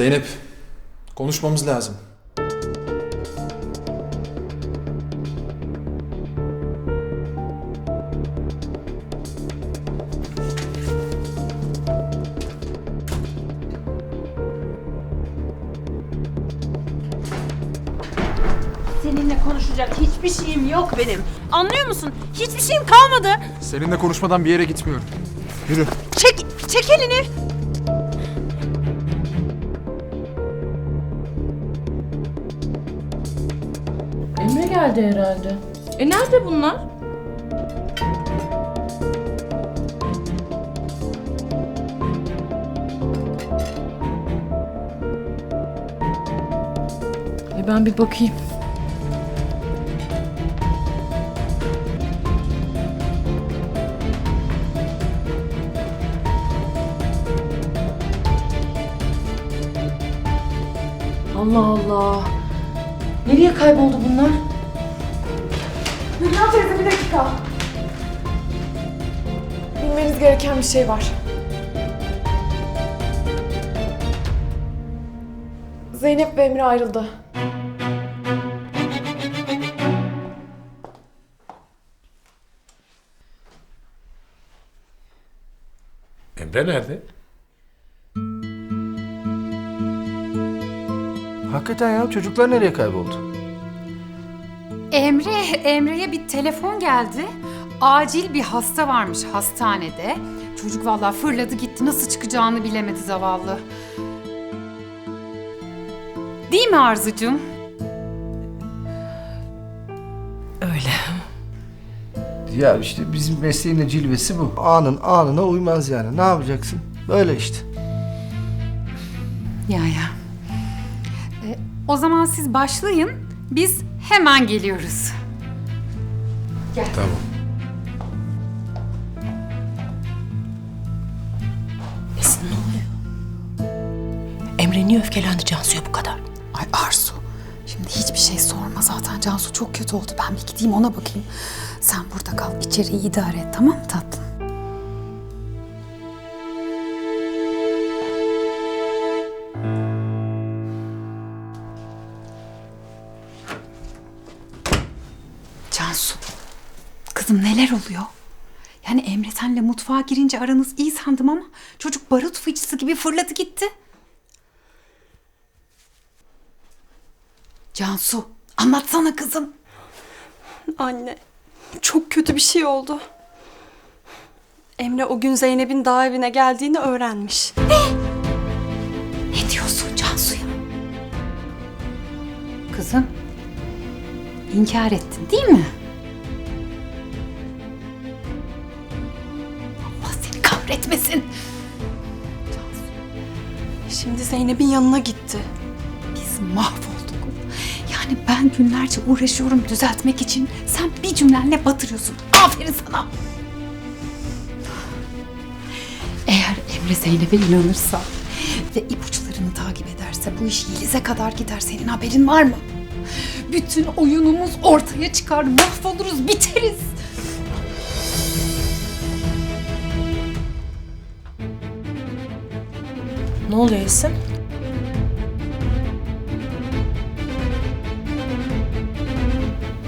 Zeynep, konuşmamız lazım. Seninle konuşacak hiçbir şeyim yok benim. Anlıyor musun? Hiçbir şeyim kalmadı. Seninle konuşmadan bir yere gitmiyorum. Yürü. Çek, çek elini. Geldi herhalde. E nerede bunlar? E ben bir bakayım. Allah Allah. Nereye kayboldu bunlar? Hülya teyze bir dakika. Bilmeniz gereken bir şey var. Zeynep ve Emre ayrıldı. Emre nerede? Hakikaten ya çocuklar nereye kayboldu? Emre, Emre'ye bir telefon geldi. Acil bir hasta varmış hastanede. Çocuk vallahi fırladı gitti. Nasıl çıkacağını bilemedi zavallı. Değil mi Arzucuğum? Ya işte bizim mesleğin de cilvesi bu. Anın anına uymaz yani. Ne yapacaksın? Böyle işte. Ya ya. E, o zaman siz başlayın. Biz hemen geliyoruz. Tamam. Esin ne oluyor? Emre niye öfkelendi Cansu'ya bu kadar? Ay Arzu. Şimdi hiçbir şey sorma zaten. Cansu çok kötü oldu. Ben bir gideyim ona bakayım. Sen burada kal. içeriği idare et tamam mı tatlım? Cansu. Kızım neler oluyor? Yani Emre senle mutfağa girince aranız iyi sandım ama çocuk barut fıçısı gibi fırladı gitti. Cansu anlatsana kızım. Anne, çok kötü bir şey oldu. Emre o gün Zeynep'in dağ evine geldiğini öğrenmiş. Ne diyorsun Cansu'ya? Kızım inkar ettin değil mi? Allah seni kahretmesin. Şimdi Zeynep'in yanına gitti. Biz mahvolduk. Yani ben günlerce uğraşıyorum düzeltmek için. Sen bir cümlenle batırıyorsun. Aferin sana. Eğer Emre Zeynep'e inanırsa ve ipuçlarını takip ederse bu iş Yeliz'e kadar gider. Senin haberin var mı? Bütün oyunumuz ortaya çıkar. Mahvoluruz, biteriz. Ne oluyor Esin?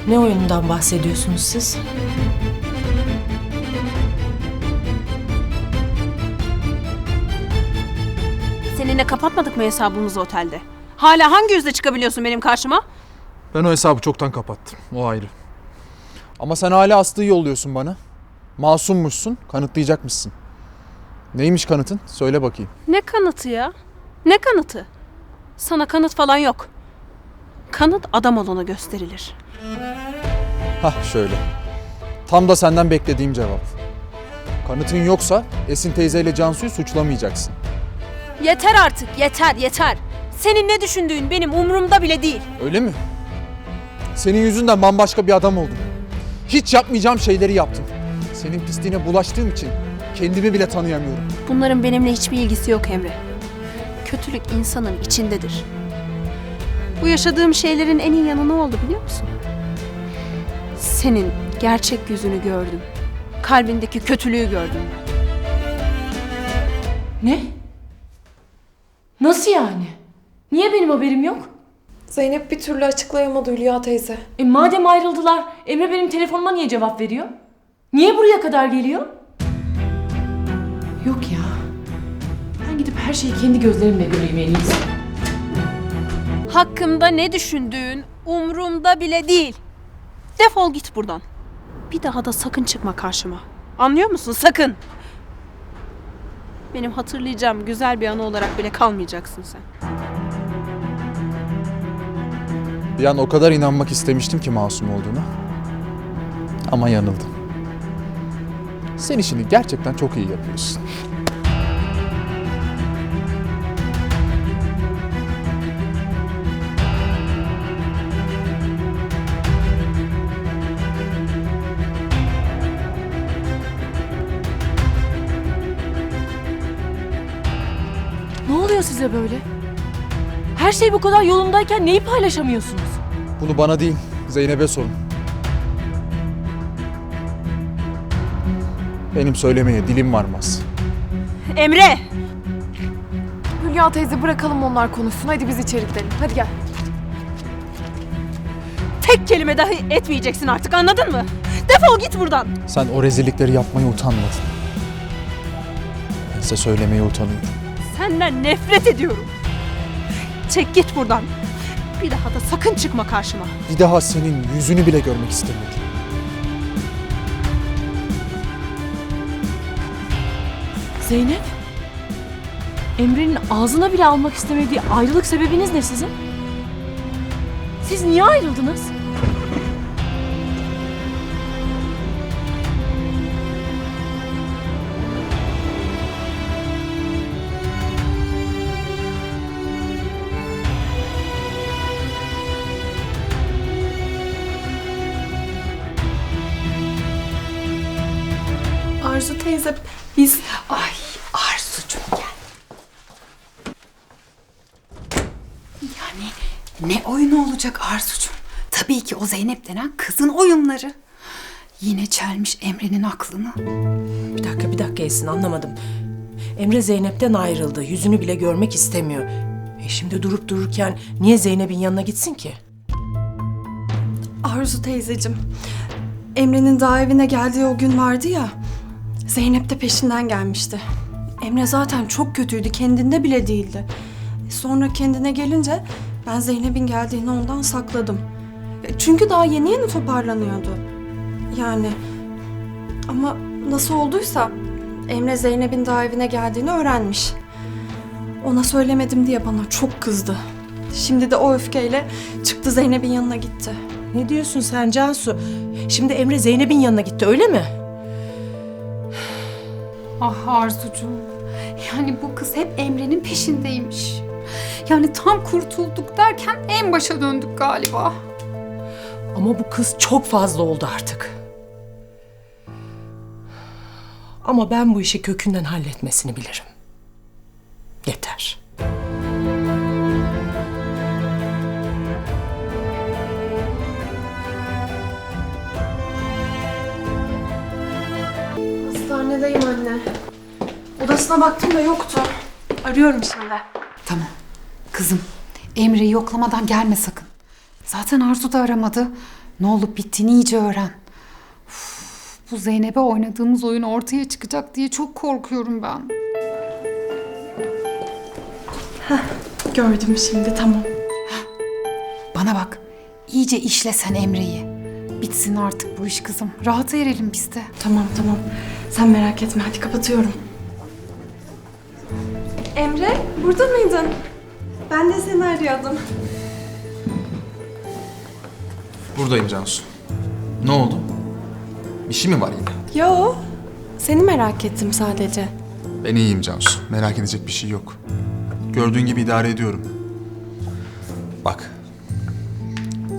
Ne oyunundan bahsediyorsunuz siz? Seninle kapatmadık mı hesabımızı otelde? Hala hangi yüzle çıkabiliyorsun benim karşıma? Ben o hesabı çoktan kapattım. O ayrı. Ama sen hala Aslı'yı yolluyorsun bana. Masummuşsun, kanıtlayacakmışsın. Neymiş kanıtın? Söyle bakayım. Ne kanıtı ya? Ne kanıtı? Sana kanıt falan yok. Kanıt adam olana gösterilir. Hah şöyle. Tam da senden beklediğim cevap. Kanıtın yoksa Esin teyzeyle Cansu'yu suçlamayacaksın. Yeter artık, yeter, yeter. Senin ne düşündüğün benim umurumda bile değil. Öyle mi? Senin yüzünden bambaşka bir adam oldum. Hiç yapmayacağım şeyleri yaptım. Senin pisliğine bulaştığım için kendimi bile tanıyamıyorum. Bunların benimle hiçbir ilgisi yok Emre. Kötülük insanın içindedir. Bu yaşadığım şeylerin en iyi yanı ne oldu biliyor musun? Senin gerçek yüzünü gördüm. Kalbindeki kötülüğü gördüm. Ne? Nasıl yani? Niye benim haberim yok? Zeynep bir türlü açıklayamadı Hülya teyze. E madem ayrıldılar, Emre benim telefonuma niye cevap veriyor? Niye buraya kadar geliyor? Yok ya. Ben gidip her şeyi kendi gözlerimle göreyim en iyisi. Hakkımda ne düşündüğün umrumda bile değil. Defol git buradan. Bir daha da sakın çıkma karşıma. Anlıyor musun? Sakın. Benim hatırlayacağım güzel bir anı olarak bile kalmayacaksın sen. An o kadar inanmak istemiştim ki masum olduğuna. Ama yanıldım. Sen işini gerçekten çok iyi yapıyorsun. Ne oluyor size böyle? Her şey bu kadar yolundayken neyi paylaşamıyorsunuz? Bunu bana değil, Zeynep'e sorun. Benim söylemeye dilim varmaz. Emre! Hülya teyze bırakalım onlar konuşsun. Hadi biz içeri gidelim. Hadi gel. Tek kelime dahi etmeyeceksin artık anladın mı? Defol git buradan. Sen o rezillikleri yapmaya utanmadın. Bense söylemeye utanıyorum. Senden nefret ediyorum. Çek git buradan. Bir daha da sakın çıkma karşıma. Bir daha senin yüzünü bile görmek istemedim. Zeynep? Emre'nin ağzına bile almak istemediği ayrılık sebebiniz ne sizin? Siz niye ayrıldınız? Biz Ay Arzucuğum gel. Yani ne oyunu olacak Arzucuğum? Tabii ki o Zeynep denen kızın oyunları. Yine çelmiş Emre'nin aklını. Bir dakika bir dakika Esin anlamadım. Emre Zeynep'ten ayrıldı. Yüzünü bile görmek istemiyor. E şimdi durup dururken niye Zeynep'in yanına gitsin ki? Arzu teyzecim. Emre'nin daha evine geldiği o gün vardı ya. Zeynep de peşinden gelmişti. Emre zaten çok kötüydü, kendinde bile değildi. Sonra kendine gelince ben Zeynep'in geldiğini ondan sakladım. Çünkü daha yeni yeni toparlanıyordu. Yani ama nasıl olduysa Emre Zeynep'in daha evine geldiğini öğrenmiş. Ona söylemedim diye bana çok kızdı. Şimdi de o öfkeyle çıktı Zeynep'in yanına gitti. Ne diyorsun sen Cansu? Şimdi Emre Zeynep'in yanına gitti öyle mi? Ah Arzucuğum. Yani bu kız hep Emre'nin peşindeymiş. Yani tam kurtulduk derken en başa döndük galiba. Ama bu kız çok fazla oldu artık. Ama ben bu işi kökünden halletmesini bilirim. Yeter. Hastanedeyim anne. Odasına baktım da yoktu. Arıyorum şimdi. Tamam. Kızım Emre'yi yoklamadan gelme sakın. Zaten Arzu da aramadı. Ne olup bittiğini iyice öğren. Uf, bu Zeynep'e oynadığımız oyun ortaya çıkacak diye çok korkuyorum ben. Gördüm şimdi tamam. Bana bak. iyice işle sen Emre'yi. Bitsin artık bu iş kızım. Rahata erelim biz de. Tamam tamam. Sen merak etme hadi kapatıyorum. Emre burada mıydın? Ben de seni arıyordum. Buradayım Cansu. Ne oldu? Bir şey mi var yine? Yo. Seni merak ettim sadece. Ben iyiyim Cansu. Merak edecek bir şey yok. Gördüğün gibi idare ediyorum. Bak.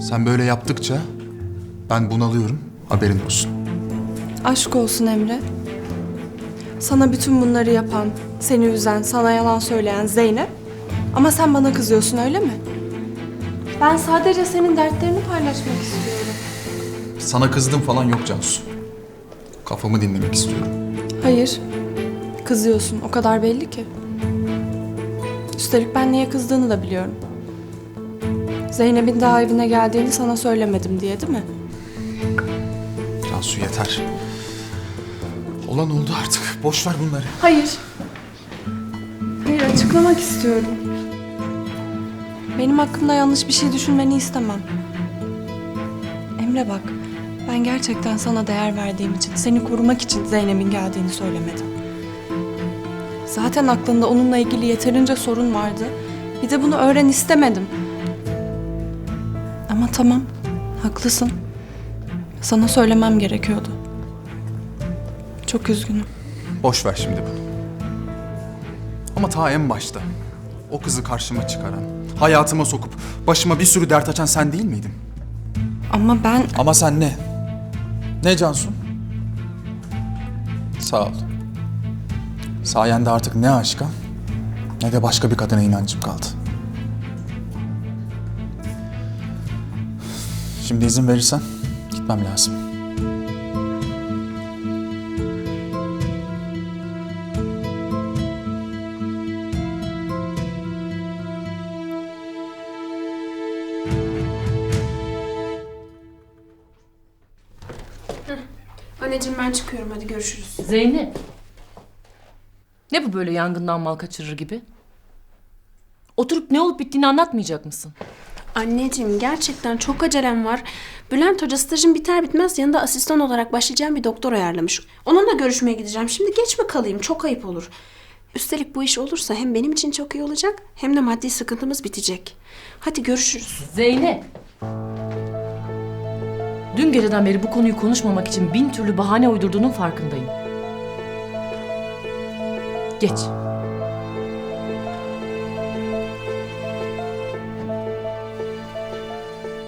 Sen böyle yaptıkça ben bunalıyorum. Haberin olsun. Aşk olsun Emre. Sana bütün bunları yapan, seni üzen, sana yalan söyleyen Zeynep. Ama sen bana kızıyorsun öyle mi? Ben sadece senin dertlerini paylaşmak istiyorum. Sana kızdım falan yok Cansu. Kafamı dinlemek istiyorum. Hayır. Kızıyorsun. O kadar belli ki. Üstelik ben niye kızdığını da biliyorum. Zeynep'in daha evine geldiğini sana söylemedim diye değil mi? Cansu yeter. Olan oldu artık. Boş ver bunları. Hayır. Hayır açıklamak istiyorum. Benim hakkımda yanlış bir şey düşünmeni istemem. Emre bak, ben gerçekten sana değer verdiğim için, seni korumak için Zeynep'in geldiğini söylemedim. Zaten aklında onunla ilgili yeterince sorun vardı. Bir de bunu öğren istemedim. Ama tamam, haklısın. Sana söylemem gerekiyordu. Çok üzgünüm. Boş ver şimdi bunu. Ama ta en başta o kızı karşıma çıkaran, hayatıma sokup başıma bir sürü dert açan sen değil miydin? Ama ben Ama sen ne? Ne Cansu? Sağ ol. Sayende artık ne aşka ne de başka bir kadına inancım kaldı. Şimdi izin verirsen gitmem lazım. Anneciğim ben çıkıyorum hadi görüşürüz. Zeynep. Ne bu böyle yangından mal kaçırır gibi? Oturup ne olup bittiğini anlatmayacak mısın? Anneciğim gerçekten çok acelem var. Bülent Hoca stajım biter bitmez yanında asistan olarak başlayacağım bir doktor ayarlamış. Onunla görüşmeye gideceğim. Şimdi geç mi kalayım? Çok ayıp olur. Üstelik bu iş olursa hem benim için çok iyi olacak hem de maddi sıkıntımız bitecek. Hadi görüşürüz. Zeynep. Dün geceden beri bu konuyu konuşmamak için bin türlü bahane uydurduğunun farkındayım. Geç.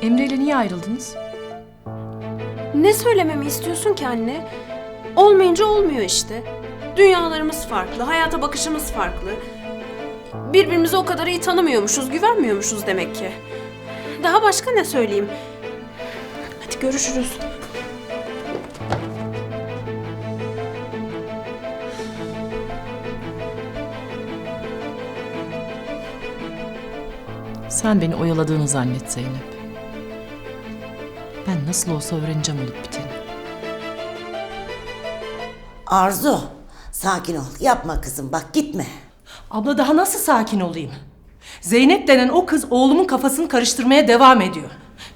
Emre ile niye ayrıldınız? Ne söylememi istiyorsun ki anne? Olmayınca olmuyor işte. Dünyalarımız farklı, hayata bakışımız farklı. Birbirimizi o kadar iyi tanımıyormuşuz, güvenmiyormuşuz demek ki. Daha başka ne söyleyeyim? Hadi görüşürüz. Sen beni oyaladığını zannet Zeynep. Ben nasıl olsa öğreneceğim olup biteni. Arzu, sakin ol. Yapma kızım bak gitme. Abla daha nasıl sakin olayım? Zeynep denen o kız oğlumun kafasını karıştırmaya devam ediyor.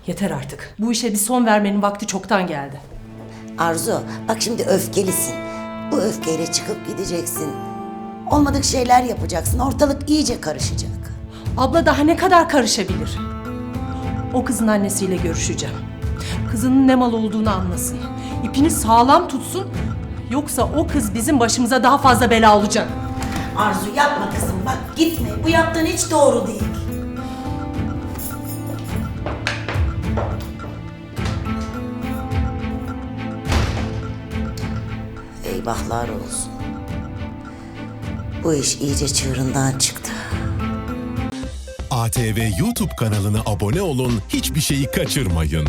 Yeter artık. Bu işe bir son vermenin vakti çoktan geldi. Arzu, bak şimdi öfkelisin. Bu öfkeyle çıkıp gideceksin. Olmadık şeyler yapacaksın. Ortalık iyice karışacak. Abla daha ne kadar karışabilir? O kızın annesiyle görüşeceğim. Kızının ne mal olduğunu anlasın. İpini sağlam tutsun. Yoksa o kız bizim başımıza daha fazla bela olacak. Arzu yapma kızım bak gitme. Bu yaptığın hiç doğru değil. Eyvahlar olsun. Bu iş iyice çığırından çıktı. ATV YouTube kanalına abone olun, hiçbir şeyi kaçırmayın.